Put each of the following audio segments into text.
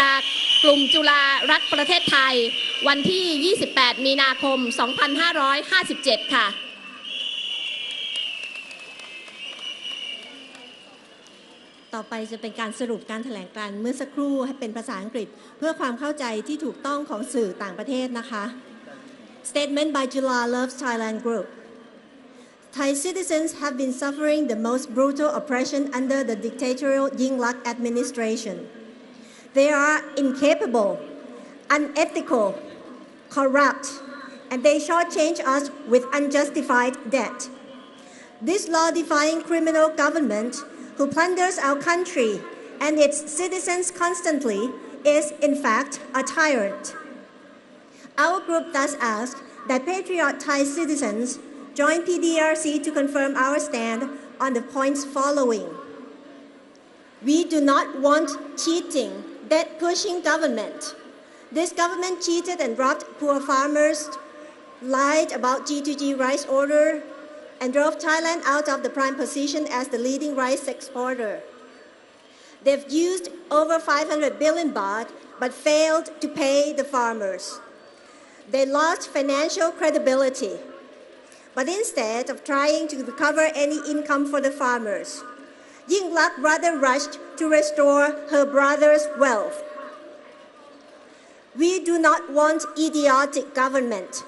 จากกลุ่มจุฬารักประเทศไทย วันที่ 28 มีนาคม 2557 ค่ะ ต่อไปจะเป็นการสรุปการแถลงการ์เมื่อสักครู่ให้เป็นภาษาอังกฤษ เพื่อความเข้าใจที่ถูกต้องของสื่อต่างประเทศนะคะ Statement by Jula Loves Thailand Group Thai citizens have been suffering the most brutal oppression under the dictatorial Yingluck administration. They are incapable, unethical, corrupt, and they shortchange us with unjustified debt. This law-defying criminal government who plunders our country and its citizens constantly is, in fact, a tyrant. Our group thus asks that patriot Thai citizens join PDRC to confirm our stand on the points following. We do not want cheating, debt pushing government. This government cheated and robbed poor farmers, lied about G2G rice order, and drove Thailand out of the prime position as the leading rice exporter. They've used over 500 billion baht but failed to pay the farmers. They lost financial credibility. But instead of trying to recover any income for the farmers, Yingluck rather rushed to restore her brother's wealth. We do not want idiotic government.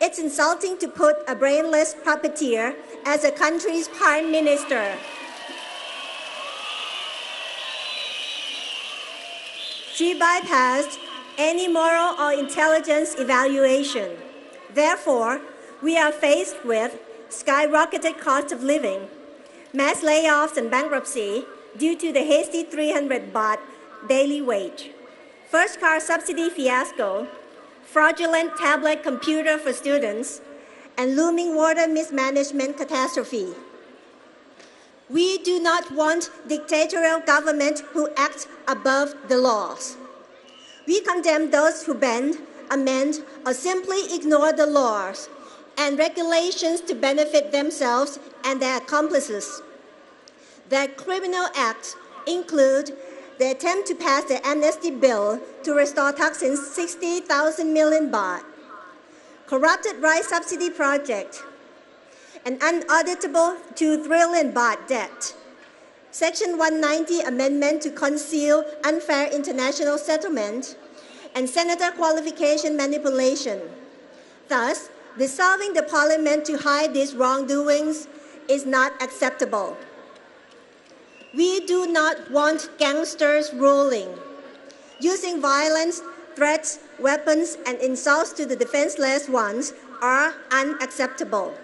It's insulting to put a brainless puppeteer as a country's prime minister. She bypassed any moral or intelligence evaluation. Therefore, we are faced with skyrocketed cost of living, mass layoffs and bankruptcy due to the hasty 300 baht daily wage, first car subsidy fiasco, fraudulent tablet computer for students, and looming water mismanagement catastrophe. We do not want dictatorial government who act above the laws. We condemn those who bend, amend, or simply ignore the laws and regulations to benefit themselves and their accomplices. Their criminal acts include the attempt to pass the amnesty bill to restore Thaksin's 60,000 million baht, corrupted rice subsidy project, an unauditable 2 trillion baht debt, Section 190 amendment to conceal unfair international settlement, and senator qualification manipulation. Thus, dissolving the parliament to hide these wrongdoings is not acceptable. We do not want gangsters ruling. Using violence, threats, weapons, and insults to the defenseless ones are unacceptable.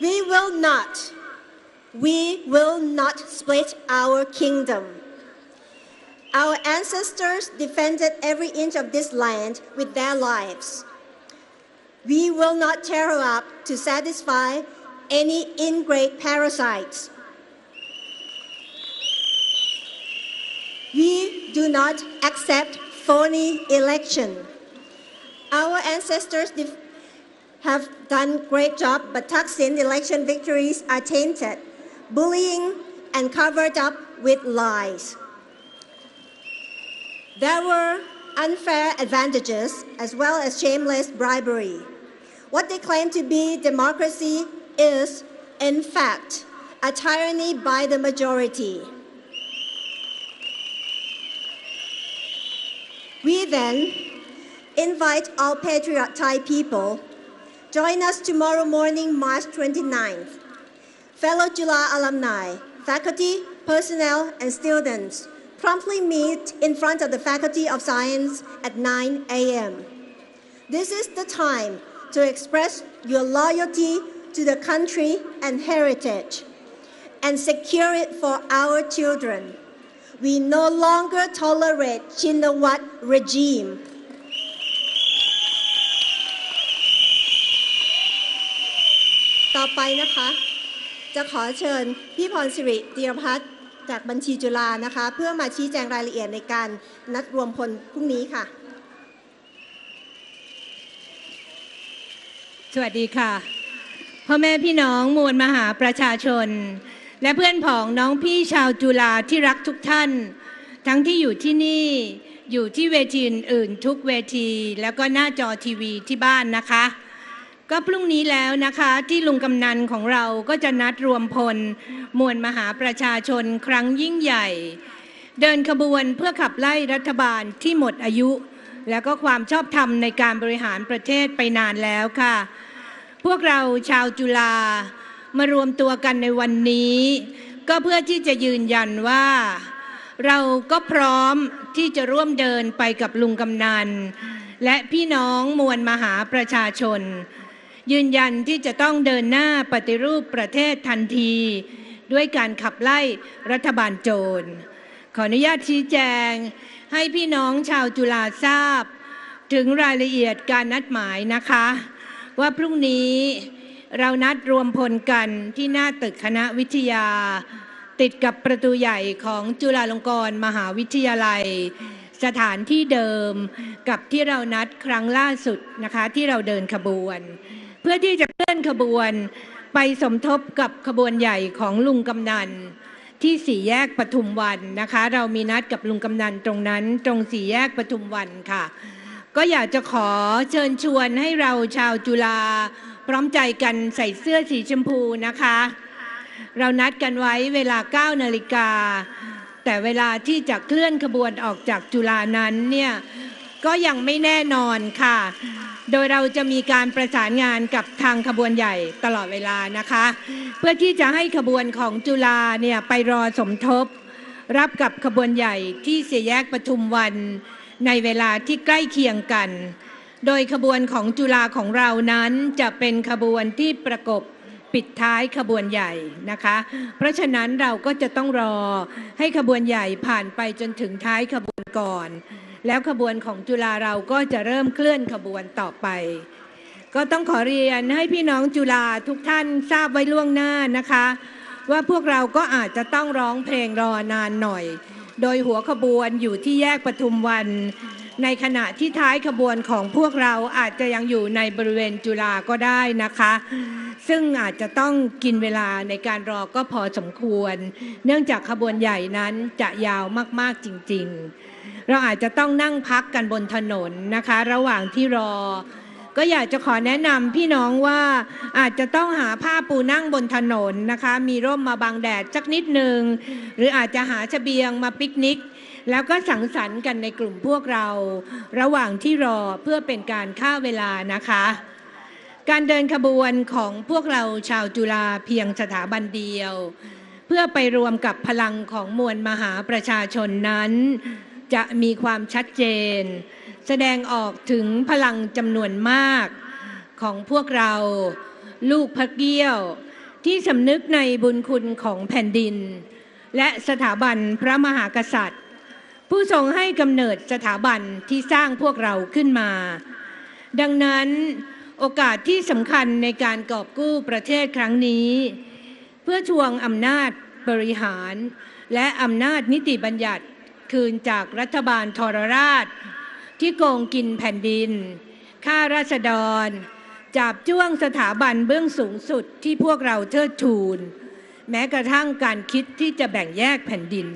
We will not, we will not split our kingdom. Our ancestors defended every inch of this land with their lives. We will not tear up to satisfy any ingrate parasites. We do not accept phony election. Our ancestors have done great job, but Thaksin election victories are tainted, bullying, and covered up with lies. There were unfair advantages as well as shameless bribery. What they claim to be democracy is, in fact, a tyranny by the majority. We then invite all patriot Thai people join us tomorrow morning, March 29th. Fellow Jula alumni, faculty, personnel, and students promptly meet in front of the Faculty of Science at 9 a.m. This is the time to express your loyalty to the country and heritage and secure it for our children. We no longer tolerate Chinawat regime. ต่อไปนะคะ จะขอเชิญพี่พรสิริเตียรพัฒน์ จากบัญชีจุฬานะคะ เพื่อมาชี้แจงรายละเอียดในการนัดรวมพลพรุ่งนี้ค่ะ สวัสดีค่ะพ่อแม่พี่น้องมวลมหาประชาชน และเพื่อนผองน้องพี่ชาวจุฬาที่รักทุกท่าน ทั้งที่อยู่ที่นี่อยู่ที่เวทีอื่น ทุกเวที แล้วก็หน้าจอทีวีที่บ้านนะคะ ก็พรุ่งนี้แล้วนะคะที่ลุงกำนันของเราก็จะนัดรวมพล มวลมหาประชาชนครั้งยิ่งใหญ่ เดินขบวนเพื่อขับไล่รัฐบาลที่หมดอายุ แล้วก็ความชอบธรรมในการบริหารประเทศไปนานแล้วค่ะ พวกเราชาวจุฬามารวมตัวกันในวันนี้ ก็เพื่อที่จะยืนยันว่า เราก็พร้อมที่จะร่วมเดินไปกับลุงกำนัน และพี่น้องมวลมหาประชาชน ยืนยันที่จะต้องเดินหน้าปฏิรูปประเทศทันที ด้วยการขับไล่รัฐบาลโจร ขออนุญาตชี้แจง ให้พี่น้องชาวจุฬาทราบ ถึงรายละเอียดการนัดหมายนะคะ ว่าพรุ่งนี้เรานัดรวมพลกันที่หน้าตึกคณะวิทยา ติดกับประตูใหญ่ของจุฬาลงกรณ์มหาวิทยาลัย สถานที่เดิมกับที่เรานัดครั้งล่าสุดนะคะ ที่เราเดินขบวน พื่อที่จะเคลื่อนขบวนไปสมทบกับขบวนใหญ่ของลุงกำนันที่สี่แยกปทุมวันนะคะ เรามีนัดกับลุงกำนันตรงนั้น ตรงสี่แยกปทุมวันค่ะ ก็อยากจะขอเชิญชวนให้เราชาวจุฬาพร้อมใจกันใส่เสื้อสีชมพูนะคะ เรานัดกันไว้เวลา 9 นาฬิกา แต่เวลาที่จะเคลื่อนขบวนออกจากจุฬานั้นเนี่ยก็ยังไม่แน่นอนค่ะ โดยเราจะมีการประสานงานกับทางขบวนใหญ่ตลอดเวลานะคะ เพื่อที่จะให้ขบวนของจุฬาเนี่ยไปรอสมทบ รับกับขบวนใหญ่ที่เสี่แยกปทุมวันในเวลาที่ใกล้เคียงกัน โดยขบวนของจุฬาของเรานั้นจะเป็นขบวนที่ประกบปิดท้ายขบวนใหญ่นะคะ เพราะฉะนั้นเราก็จะต้องรอให้ขบวนใหญ่ผ่านไปจนถึงท้ายขบวนก่อน แล้วขบวนของจุฬาเราก็จะเริ่มเคลื่อนขบวนต่อไป ก็ต้องขอเรียนให้พี่น้องจุฬาทุกท่านทราบไว้ล่วงหน้านะคะ ว่าพวกเราก็อาจจะต้องร้องเพลงรอนานหน่อย โดยหัวขบวนอยู่ที่แยกปทุมวัน ในขณะที่ท้ายขบวนของพวกเราอาจจะยังอยู่ในบริเวณจุฬาก็ได้นะคะ ซึ่งอาจจะต้องกินเวลาในการรอก็พอสมควร เนื่องจากขบวนใหญ่นั้นจะยาวมากๆจริง ๆ เราอาจจะต้องนั่งพักกันบนถนนนะคะ ระหว่างที่รอ ก็อยากจะขอแนะนำพี่น้องว่าอาจจะต้องหาผ้าปูนั่งบนถนนนะคะ มีร่มมาบังแดดสักนิดหนึ่งหรืออาจจะหาเสบียงมาปิกนิกแล้วก็สังสรรค์กันในกลุ่มพวกเรา ระหว่างที่รอเพื่อเป็นการฆ่าเวลานะคะ การเดินขบวนของพวกเราชาวจุฬาเพียงสถาบันเดียว เพื่อไปรวมกับพลังของมวลมหาประชาชนนั้น จะมีความชัดเจน แสดงออกถึงพลังจำนวนมากของพวกเราลูกพระเกี้ยว ที่สำนึกในบุญคุณของแผ่นดิน และสถาบันพระมหากษัตริย์ ผู้ทรงให้กำเนิดสถาบันที่สร้างพวกเราขึ้นมา ดังนั้นโอกาสที่สำคัญในการกอบกู้ประเทศครั้งนี้ เพื่อทวงอำนาจบริหาร และอำนาจนิติบัญญัติ คืนจากรัฐบาลทรราช ที่โกงกินแผ่นดินฆ่าราษฎร จับจ้วงสถาบันเบื้องสูงสุดที่พวกเราเทิดทูน แม้กระทั่งการคิดที่จะแบ่งแยกแผ่นดิน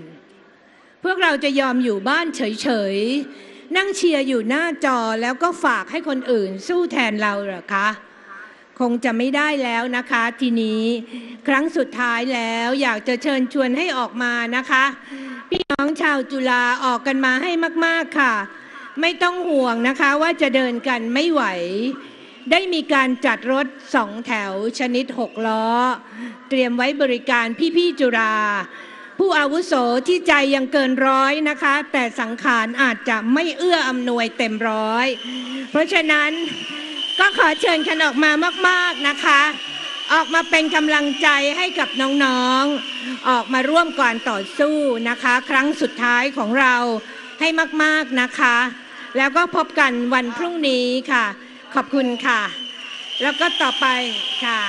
พวกเราจะยอมอยู่บ้านเฉยๆ นั่งเชียร์อยู่หน้าจอแล้วก็ฝากให้คนอื่นสู้แทนเราเหรอคะคงจะไม่ได้แล้วนะคะทีนี้ครั้งสุดท้ายแล้วอยากจะเชิญชวนให้ออกมานะคะ พี่น้องชาวจุฬาออกกันมาให้มาก ๆค่ะ ไม่ต้องห่วงนะคะว่าจะเดินกันไม่ไหว ได้มีการจัดรถสองแถวชนิดหกล้อ เตรียมไว้บริการพี่ๆจุฬาผู้อาวุโสที่ใจยังเกินร้อยนะคะ แต่สังขารอาจจะไม่เอื้ออำนวยเต็มร้อย เพราะฉะนั้นก็ขอเชิญกันออกมามาก ๆนะคะ ออกมาเป็นกำลังใจให้กับน้องๆ ออกมาร่วมก่อนต่อสู้นะคะ ครั้งสุดท้ายของเราให้มากๆนะคะ แล้วก็พบกันวันพรุ่งนี้ค่ะ ขอบคุณค่ะ แล้วก็ต่อไปค่ะ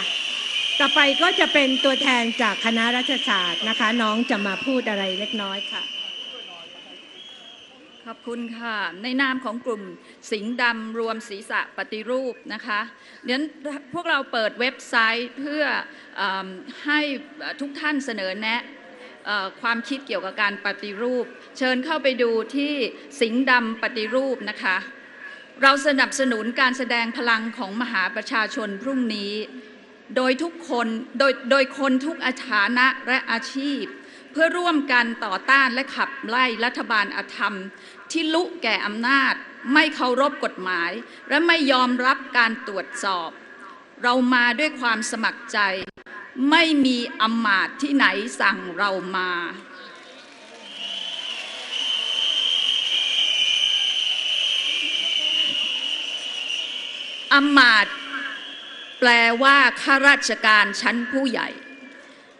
ต่อไปก็จะเป็นตัวแทนจากคณะรัฐศาสตร์นะคะ น้องจะมาพูดอะไรเล็กน้อยค่ะ ขอบคุณค่ะ ในนามของกลุ่มสิงห์ดำรวมศีรษะปฏิรูปนะคะเดี๋ยวพวกเราเปิดเว็บไซต์เพื่ออให้ทุกท่านเสนอแนะความคิดเกี่ยวกับการปฏิรูป เชิญเข้าไปดูที่สิงห์ดำปฏิรูปนะคะ เราสนับสนุนการแสดงพลังของมหาประชาชนพรุ่งนี้ โดยทุกคนโดยโดยคนทุกอาฐานะและอาชีพ เพื่อร่วมกันต่อต้านและขับไล่รัฐบาลอาธรรม ที่ลุแก่อำนาจ ไม่เคารพกฎหมาย และไม่ยอมรับการตรวจสอบ เรามาด้วยความสมัครใจ ไม่มีอำมาตย์ที่ไหนสั่งเรามาอำมาตย์แปลว่าข้าราชการชั้นผู้ใหญ่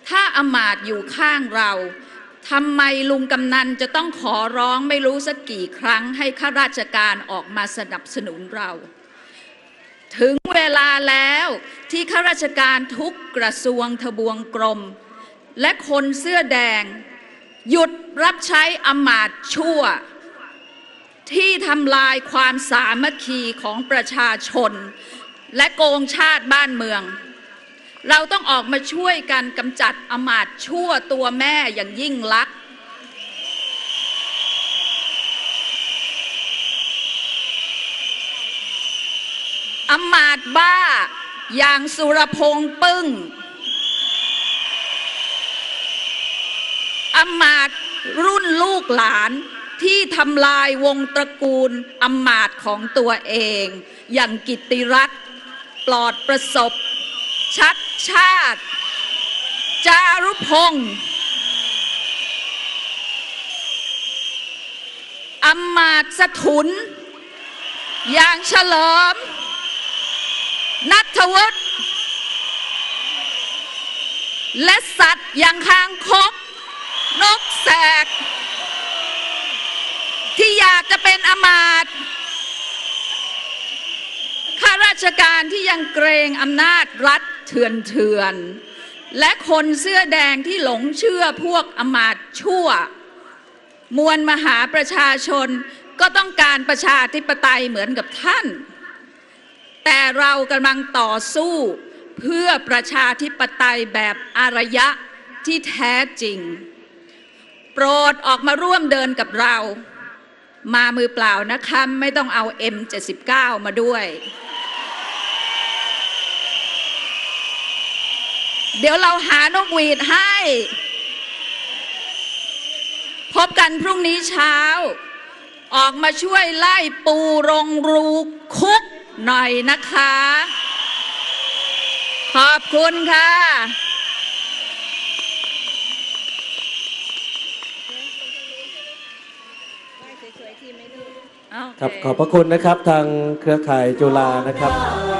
ถ้าอมาตย์อยู่ข้างเราทำไมลุงกำนันจะต้องขอร้องไม่รู้สักกี่ครั้งให้ข้าราชการออกมาสนับสนุนเรา ถึงเวลาแล้วที่ข้าราชการทุกกระทรวงทบวงกรม และคนเสื้อแดง หยุดรับใช้อมาตย์ชั่ว ที่ทำลายความสามัคคีของประชาชน และโกงชาติบ้านเมือง เราต้องออกมาช่วยกันกำจัดอมาตย์ชั่วตัวแม่อย่างยิ่งลักษณ์อมาตบ้าอย่างสุรพงษ์ปึ้งอมาตรุ่นลูกหลานที่ทำลายวงตระกูลอมาตของตัวเอง อย่างกิตติรัตน์ปลอดประสบ ชัด ชาติ จารุพงศ์อำมาตสถุน อย่างเฉลิม นัทวุฒิและสัตว์อย่างคางคก นกแสก ที่อยากจะเป็นอมาตข้าราชการที่ยังเกรงอำนาจรัฐ เถื่อนเถื่อนและคนเสื้อแดงที่หลงเชื่อพวกอมาตชั่ว มวลมหาประชาชนก็ต้องการประชาธิปไตยเหมือนกับท่าน แต่เรากำลังต่อสู้เพื่อประชาธิปไตยแบบอารยะที่แท้จริง โปรดออกมาร่วมเดินกับเรา มามือเปล่านะคะ ไม่ต้องเอา M79 มาด้วย เดี๋ยวเราหานกหวีดให้ พบกันพรุ่งนี้เช้า ออกมาช่วยไล่ปูรงรูคุกหน่อยนะคะ ขอบคุณค่ะครับขอบพระคุณนะครับทางเครือข่ายจุฬานะครับ